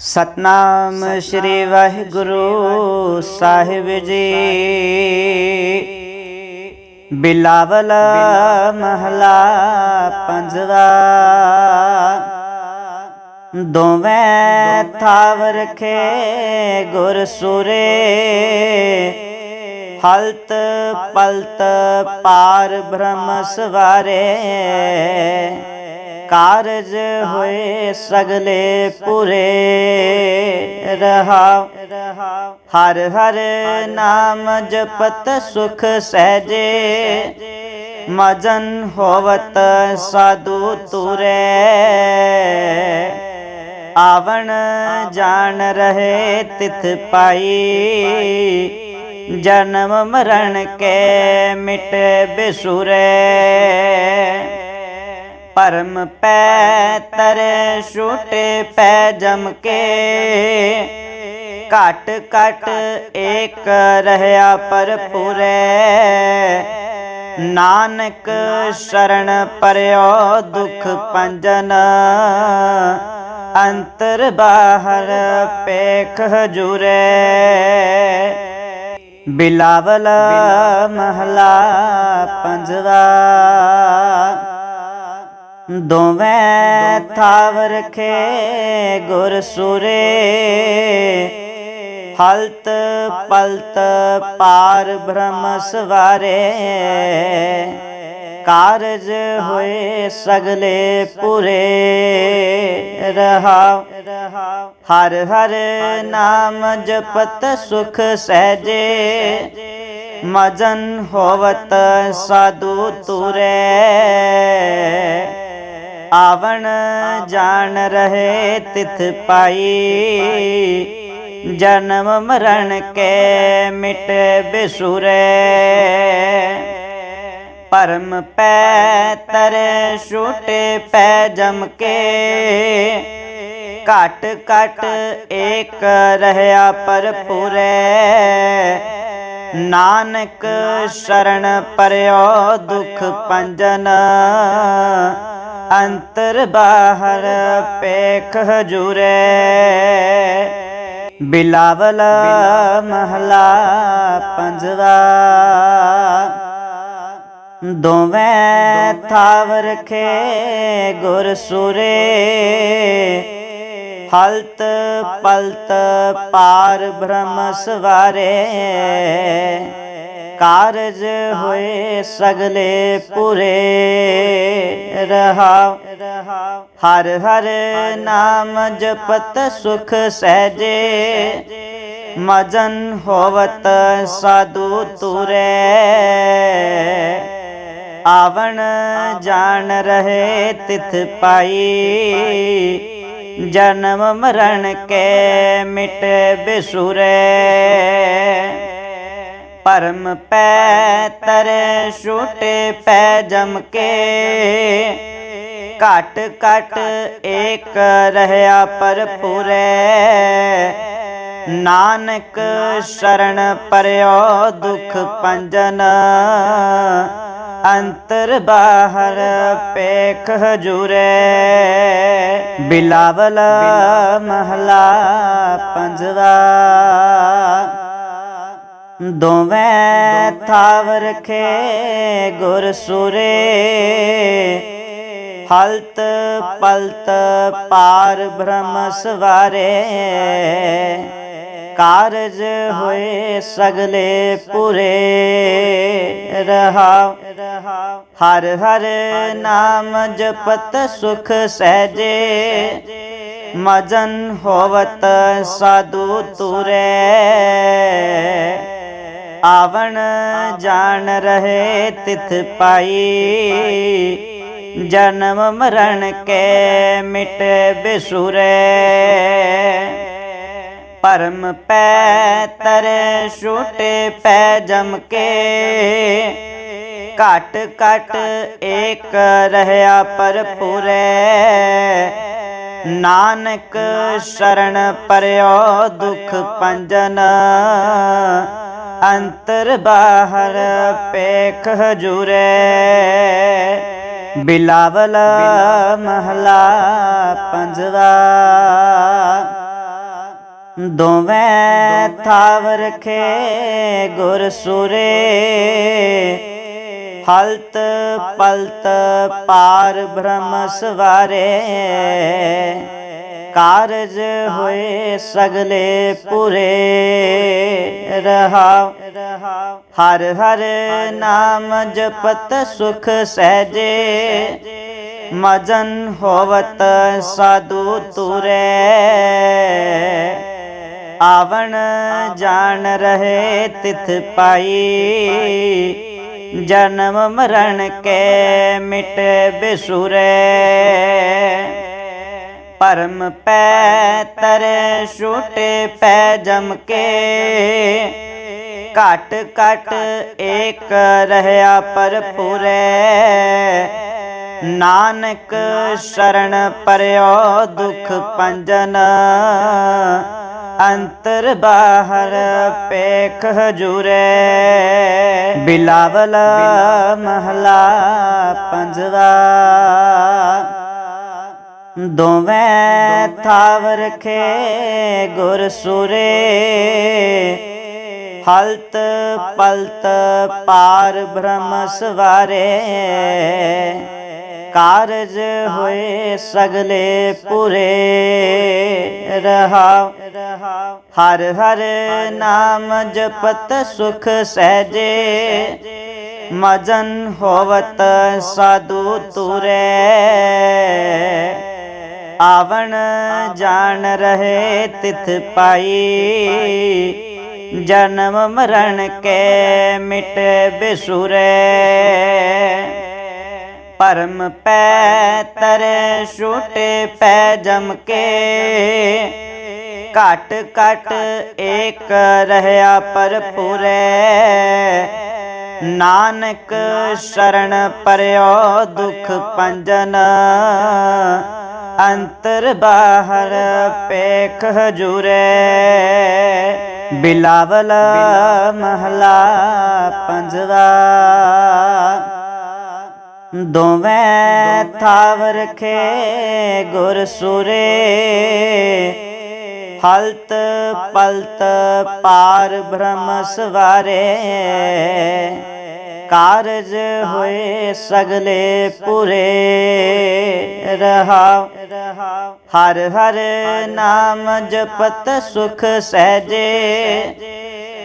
ਸਤਨਾਮ ਸ੍ਰੀ ਵਾਹਿਗੁਰੂ ਸਾਹਿਬ ਜੀ। ਬਿਲਾਵਲ ਮਹਲਾ ਪੰਜਵਾ। ਦੋਵੇਂ ਥਾਵ ਰਖੇ ਗੁਰ ਸੂਰੇ ਹਲਤ ਪਲਤ ਪਾਰ ਬ੍ਰਹਮ ਸਵਾਰੇ। ਕਾਰਜ ਹੋਏ ਸਗਲੇ ਪੂਰੇ ਰਹਾ। ਹਰ ਹਰ ਨਾਮ ਜਪਤ ਸੁਖ ਸਹਜੇ। ਮਜਨ ਹੋਵਤ ਸਾਧੂ ਤੁਰੇ। ਆਵਣ ਜਾਣ ਰਹੇ ਤਿਥ ਪਾਈ। ਜਨਮ ਮਰਨ ਕੇ ਮਿਟ ਬਿਸੁਰੇ। ਪਰਮ ਪੈ, ਤਰੇ ਛੋਟੇ ਪੈ ਜਮ ਕੇ। ਘਟ ਘਟ ਏਕ ਰਹਿਆ ਪਰ ਪੂਰੇ ਨਾਨਕ ਸ਼ਰਨ ਪਰਿਓ ਦੁਖ ਪੰਜਨ। ਅੰਤਰ ਬਾਹਰ ਪੇਖ ਹਜੂਰੇ। ਬਿਲਾਵਲ ਮਹਲਾ ਪੰਜਵਾ। ਦੋਵੇਂ ਥਾਵ ਰਖੇ ਗੁਰ ਸੂਰੇ। ਹਲਤ ਪਲਤ ਪਾਰ ਬ੍ਰਹਮ ਸਵਾਰੇ। ਕਾਰਜ ਹੋਏ ਸਗਲੇ ਪੁਰੇ। ਰਹਾ ਹਰ ਹਰ ਨਾਮ ਜਪਤ ਸੁਖ ਸਹਜੇ। ਮਜਨ ਹੋਵਤ ਸਾਧੂ ਤੁਰੇ। ਆਵਣ ਜਾਣ ਰਹੇ ਤਿਥ ਪਾਈ। ਜਨਮ ਮਰਨ ਕੇ ਮਿਟ ਬਿਸੁਰੇ। ਪਰਮ ਪੈ ਤਰੇ ਛੋਟੇ ਪੈ ਜਮ ਕੇ। ਘਟ ਘਟ ਏਕ ਰਹਿਆ ਪਰ ਪੂਰੇ ਨਾਨਕ ਸ਼ਰਨ ਪਰਿਓ ਦੁਖ ਪੰਜਨ। ਅੰਤਰ ਬਾਹਰ ਪੇਖ ਹਜੂਰੇ ਬਿਲਾਵਲ ਮਹਲਾ ਪੰਜਵਾ। ਦੋਵੇਂ ਥਾਵ ਰਖੇ ਗੁਰ ਸੂਰੇ। ਹਲਤ ਪਲਤ ਪਾਰ ਬ੍ਰਹਮ ਸਵਾਰੇ। ਕਾਰਜ ਹੋਏ ਸਗਲੇ ਪੂਰੇ ਰਹਾ। ਹਰ ਹਰ ਨਾਮ ਜਪਤ ਸੁਖ ਸਹਜੇ। ਮਜਨ ਹੋਵਤ ਸਾਧੂ ਤੁਰੇ। ਆਵਣ ਜਾਣ ਰਹੇ ਤਿਥ ਪਾਈ। ਜਨਮ ਮਰਨ ਕੇ ਮਿਟ ਬਿਸੁਰੇ। ਪਰਮ ਪੈ ਤਰੇ ਛੋਟੇ ਪੈ ਜਮ ਕੇ। ਘਟ ਘਟ ਏਕ ਰਹਿਆ ਪਰ ਪੂਰੇ ਨਾਨਕ ਸ਼ਰਨ ਪਰਿਓ ਦੁਖ ਪੰਜਨ। ਅੰਤਰ ਬਾਹਰ ਪੇਖ ਹਜੂਰੇ। ਬਿਲਾਵਲ ਮਹਲਾ ਪੰਜਵਾ। ਦੋਵੇਂ ਥਾਵ ਰਖੇ ਗੁਰ ਸੂਰੇ ਹਲਤ ਪਲਤ ਪਾਰ ਬ੍ਰਹਮ ਸਵਾਰੇ। ਕਾਰਜ ਹੋਏ ਸਗਲੇ ਪੂਰੇ। ਰਹਾ ਹਰ ਹਰ ਨਾਮ ਜਪਤ ਸੁਖ ਸਹਜੇ। ਮਜਨ ਹੋਵਤ ਸਾਧੂ ਤੁਰੇ। ਆਵਣ ਜਾਣ ਰਹੇ ਤਿਥ ਪਾਈ। ਜਨਮ ਮਰਨ ਕੇ ਮਿਟ ਬਿਸੁਰੇ। ਪਰਮ ਪੈ ਤਰੇ ਛੋਟੇ ਪੈ ਜਮ ਕੇ। ਘਟ ਘਟ ਏਕ ਰਹਿਆ ਪਰ ਪੂਰੇ ਨਾਨਕ ਸ਼ਰਨ ਪਰਿਓ ਦੁਖ ਪੰਜਨ। ਅੰਤਰ ਬਾਹਰ ਪੇਖ ਹਜੂਰੇ। ਬਿਲਾਵਲ ਮਹਲਾ ਪੰਜਵਾ। ਦੋਵੇਂ ਥਾਵ ਰਖੇ ਗੁਰ ਸੁਰੇ। ਹਲਤ ਪਲਤ ਪਾਰ ਬ੍ਰਹਮ ਸਵਾਰੇ। ਕਾਰਜ ਹੋਏ ਸਗਲੇ ਪੂਰੇ ਰਹਾ। ਹਰ ਹਰ ਨਾਮ ਜਪਤ ਸੁਖ ਸਹਜੇ। ਮਜਨ ਹੋਵਤ ਸਾਧੂ ਤੁਰੇ। ਆਵਣ ਜਾਣ ਰਹੇ ਤਿਥ ਪਾਈ। ਜਨਮ ਮਰਨ ਕੇ ਮਿਟ ਬਿਸੁਰੇ। ਪਰਮ ਪੈ ਤਰ ਛੋਟੇ ਪੈ ਜਮ ਕੇ। ਘਟ ਘਟ ਏਕ ਰਹਿਆ ਪਰਪੂਰੇ ਨਾਨਕ ਸ਼ਰਨ ਪਰਿਓ ਦੁਖ ਪੰਜਨ। ਅੰਤਰ ਬਾਹਰ ਪੇਖ ਹਜੂਰੇ। ਬਿਲਾਵਲ ਮਹਲਾ ਪੰਜਵਾ। ਦੋਵੇਂ ਥਾਵ ਰਖੇ ਗੁਰ ਸੁਰੇ। ਹਲਤ ਪਲਤ ਪਾਰ ਬ੍ਰਹਮ ਸਵਾਰੇ। ਕਾਰਜ ਹੋਏ ਸਗਲੇ ਪੁਰੇ। ਰਹਾ ਹਰ ਹਰ ਨਾਮ ਜਪਤ ਸੁਖ ਸਹਜੇ। ਮਜਨ ਹੋਵਤ ਸਾਧੂ ਤੁਰੇ। ਆਵਣ ਜਾਣ ਰਹੇ ਤਿਥ ਪਾਈ। ਜਨਮ ਮਰਨ ਕੇ ਮਿਟ ਬਿਸੁਰੇ। ਪਰਮ ਪੈ ਤਰੇ ਛੋਟੇ ਪੈ ਜਮ ਕੇ। ਘਟ ਘਟ ਏਕ ਰਹਿਆ ਪਰਪੂਰੇ ਨਾਨਕ ਸ਼ਰਨ ਪਰਿਓ ਦੁਖ ਪੰਜਨ। ਅੰਤਰ ਬਾਹਰ ਪੇਖ ਹਜੂਰੇ, ਬਿਲਾਵਲ ਮਹਲਾ ਪੰਜਵਾ। ਦੋਵੇਂ ਥਾਵ ਰਖੇ ਗੁਰ ਸੁਰੇ, ਹਲਤ ਪਲਤ ਪਾਰ ਬ੍ਰਹਮ ਸਵਾਰੇ। ਕਾਰਜ ਹੋਏ ਸਗਲੇ ਪੂਰੇ ਰਹਾ। ਹਰ ਹਰ ਨਾਮ ਜਪਤ ਸੁਖ ਸਹਜੇ।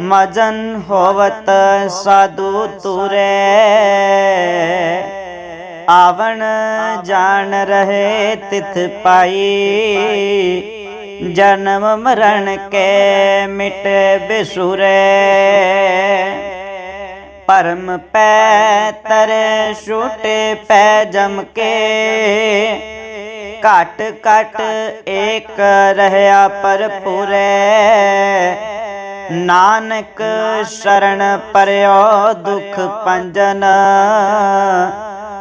ਮਜਨ ਹੋਵਤ ਸਾਧੂ ਤੁਰੇ। ਆਵਣ ਜਾਣ ਰਹੇ ਤਿਥ ਪਾਈ। ਜਨਮ ਮਰਨ ਕੇ ਮਿਟ ਬਿਸੁਰੇ। ਪਰਮ ਪੈ ਤਰੇ ਛੋਟੇ ਪੈ ਜਮ ਕੇ। ਘਟ ਘਟ ਏਕ ਰਹਿਆ ਪਰਪੂਰੇ ਨਾਨਕ ਸ਼ਰਨ ਪਰਿਓ ਦੁਖ ਪੰਜਨ।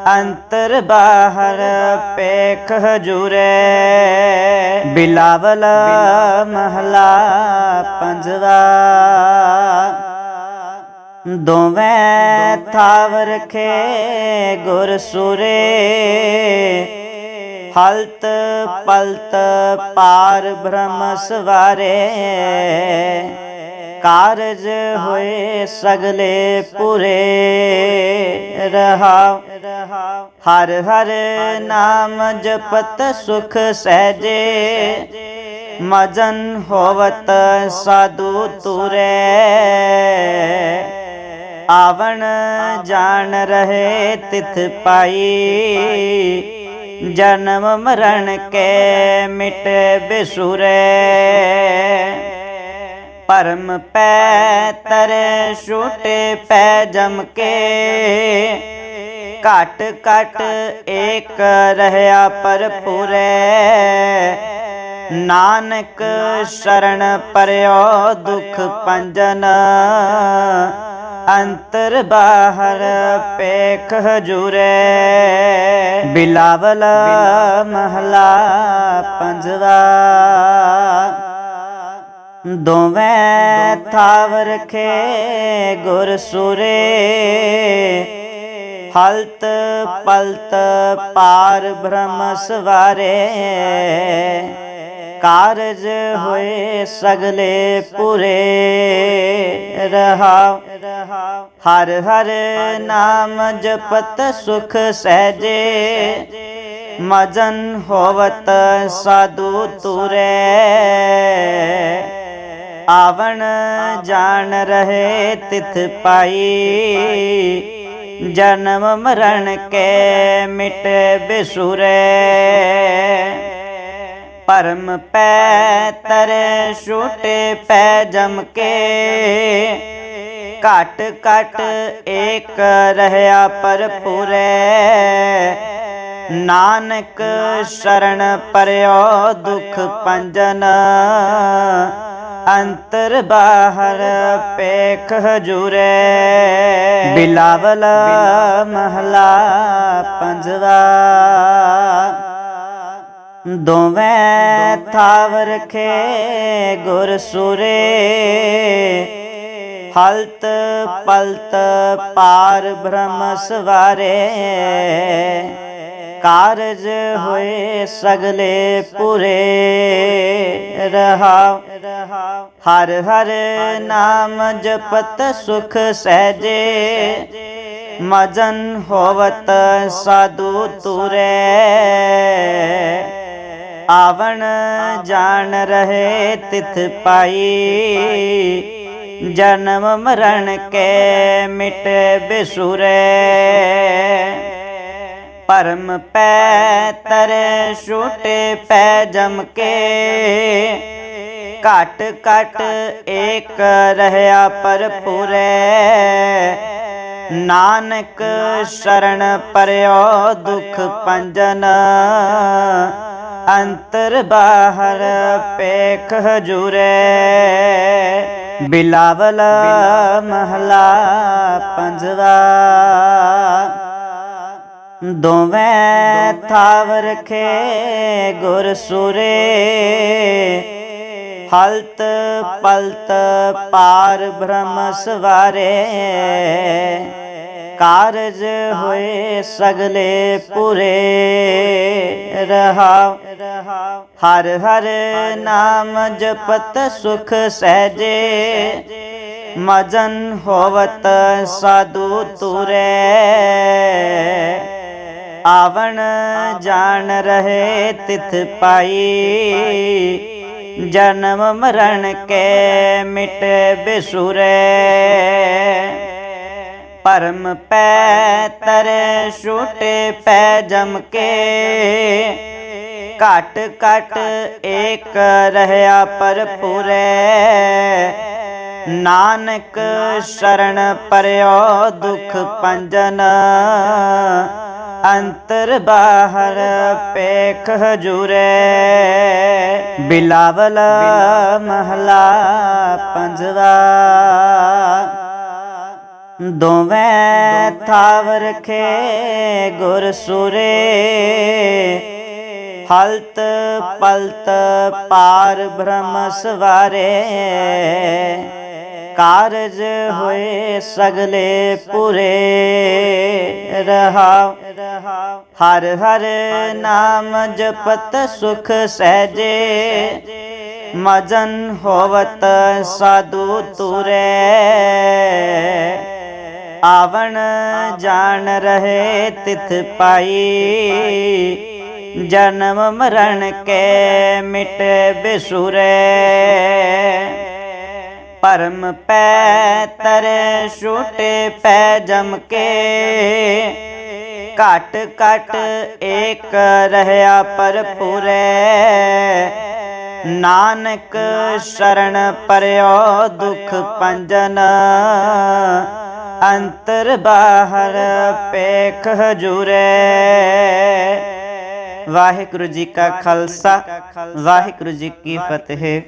ਅੰਤਰ ਬਾਹਰ ਪੇਖ ਹਜੂਰੇ। ਬਿਲਾਵਲ ਮਹਲਾ ਪੰਜਵਾ। ਦੋਵੇਂ ਥਾਵ ਰਖੇ ਗੁਰ ਸੁਰੇ। ਹਲਤ ਪਲਤ ਪਾਰ ਬ੍ਰਹਮ ਸਵਾਰੇ। ਕਾਰਜ ਹੋਏ ਸਗਲੇ ਪੂਰੇ। ਰਹਾ, ਹਰ ਹਰ ਨਾਮ ਜਪਤ ਸੁਖ ਸਹਜੇ। ਮਜਨ ਹੋਵਤ ਸਾਧੂ ਤੁਰੇ। ਆਵਣ ਜਾਣ ਰਹੇ ਤਿਥ ਪਾਈ। ਜਨਮ ਮਰਨ ਕੇ ਮਿਟ ਬਿਸੁਰੇ। ਪਰਮ ਪੈ ਤਰੇ ਛੋਟੇ ਪੈ ਜਮ ਕੇ। ਘਟ ਘਟ ਏਕ ਰਹਿਆ ਪਰਪੂਰੇ ਨਾਨਕ ਸ਼ਰਨ ਪਰਿਓ ਦੁਖ ਪੰਜਨ। ਅੰਤਰ ਬਾਹਰ ਪੇਖ ਹਜੂਰੇ। ਬਿਲਾਵਲ ਮਹਲਾ ਪੰਜਵਾ। ਦੋਵੇਂ ਥਾਵ ਰਖੇ ਗੁਰ ਸੁਰੇ। ਹਲਤ ਪਲਤ ਪਾਰ ਬ੍ਰਹਮ ਸਵਾਰੇ। ਕਾਰਜ ਹੋਏ ਸਗਲੇ ਪੂਰੇ ਰਹਾਉ ਹਰ ਹਰ ਨਾਮ ਜਪਤ ਸੁਖ ਸਹਜੇ। ਮਜਨ ਹੋਵਤ ਸਾਧੂ ਤੁਰੇ। ਆਵਣ ਜਾਣ ਰਹੇ ਤਿਥ ਪਾਈ। ਜਨਮ ਮਰਨ ਕੇ ਮਿਟ ਬਿਸੁਰੇ। ਪਰਮ ਪੈ ਤਰੇ ਛੋਟੇ ਪੈ ਜਮ ਕੇ ਘਟ ਘਟ ਏਕ ਰਹਿਆ ਪਰਪੂਰੇ ਨਾਨਕ ਸ਼ਰਨ ਪਰਿਓ ਦੁਖ ਪੰਜਨ। ਅੰਤਰ ਬਾਹਰ ਪੇਖ ਹਜੂਰੇ। ਬਿਲਾਵਲ ਮਹਲਾ ਪੰਜਵਾ। ਦੋਵੇਂ ਥਾਵ ਰਖੇ ਗੁਰ ਸੂਰੇ। ਹਲਤ ਪਲਤ ਪਾਰ ਬ੍ਰਹਮ ਸਵਾਰੇ। ਕਾਰਜ ਹੋਏ ਸਗਲੇ ਪੂਰੇ। ਰਹਾਉ ਹਰ ਹਰ ਨਾਮ ਜਪਤ ਸੁਖ ਸਹਜੇ। ਮਜਨ ਹੋਵਤ ਸਾਧੂ ਤੁਰੇ। ਆਵਣ ਜਾਣ ਰਹੇ ਤਿਥ ਪਾਈ। ਜਨਮ ਮਰਨ ਕੇ ਮਿਟ ਬਿਸੁਰੇ। ਪਰਮ ਪੈ ਤਰੇ ਛੋਟੇ ਪੈ ਜਮ ਕੇ। ਘਟ ਘਟ ਏਕ ਰਹਿਆ ਪਰਪੂਰੇ ਨਾਨਕ ਸ਼ਰਨ ਪਰਿਓ ਦੁਖ ਪੰਜਨ। ਅੰਤਰ ਬਾਹਰ ਪੇਖ ਹਜੂਰੇ, ਬਿਲਾਵਲ ਮਹਲਾ ਪੰਜਵਾ। ਦੋਵੇਂ ਥਾਵ ਰਖੇ ਗੁਰ ਸੂਰੇ, ਹਲਤ ਪਲਤ ਪਾਰ ਬ੍ਰਹਮ ਸਵਾਰੇ। ਕਾਰਜ ਹੋਏ ਸਗਲੇ ਪੂਰੇ ਰਹਾਉ ਹਰ ਹਰ ਨਾਮ ਜਪਤ ਸੁਖ ਸਹਜੇ। ਮਜਨ ਹੋਵਤ ਸਾਧੂ ਤੁਰੇ। ਆਵਣ ਜਾਣ ਰਹੇ ਤਿਥ ਪਾਈ। ਜਨਮ ਮਰਨ ਕੇ ਮਿਟ ਬਿਸੁਰੇ। ਪਰਮ ਪੈ ਤਰੇ ਛੋਟੇ ਪੈ ਜਮ ਕੇ। ਘਟ ਘਟ ਏਕ ਰਹਿਆ ਪਰਪੂਰੇ ਨਾਨਕ ਸ਼ਰਨ ਪਰਿਓ ਦੁਖ ਪੰਜਨ। ਅੰਤਰ ਬਾਹਰ ਪੇਖ ਹਜੂਰੇ। ਬਿਲਾਵਲ ਮਹਲਾ ਪੰਜਵਾ। ਦੋਵੇਂ ਥਾਵ ਰਖੇ ਗੁਰ ਸੂਰੇ। ਹਲਤ ਪਲਤ ਪਾਰ ਬ੍ਰਹਮ ਸਵਾਰੇ। ਕਾਰਜ ਹੋਏ ਸਗਲੇ ਪੂਰੇ। ਰਹਾਉ, ਹਰ ਹਰ ਨਾਮ ਜਪਤ ਸੁਖ ਸਹਜੇ। ਮਜਨ ਹੋਵਤ ਸਾਧੂ ਤੁਰੇ। ਆਵਣ ਜਾਣ ਰਹੇ ਤਿਥ ਪਾਈ। ਜਨਮ ਮਰਨ ਕੇ ਮਿਟ ਬਿਸੁਰੇ। ਪਰਮ ਪੈ ਤਰੇ ਛੋਟੇ ਪੈ ਜਮ ਕੇ। ਘਟ ਘਟ ਏਕ ਰਹਿਆ ਪਰਪੂਰੇ ਨਾਨਕ ਸ਼ਰਨ ਪਰਿਓ ਦੁਖ ਪੰਜਨ। ਅੰਤਰ ਬਾਹਰ ਪੇਖ ਹਜੂਰੇ। ਵਾਹਿਗੁਰੂ ਜੀ ਕਾ ਖਾਲਸਾ ਵਾਹਿਗੁਰੂ ਜੀ ਕੀ ਫਤਿਹ।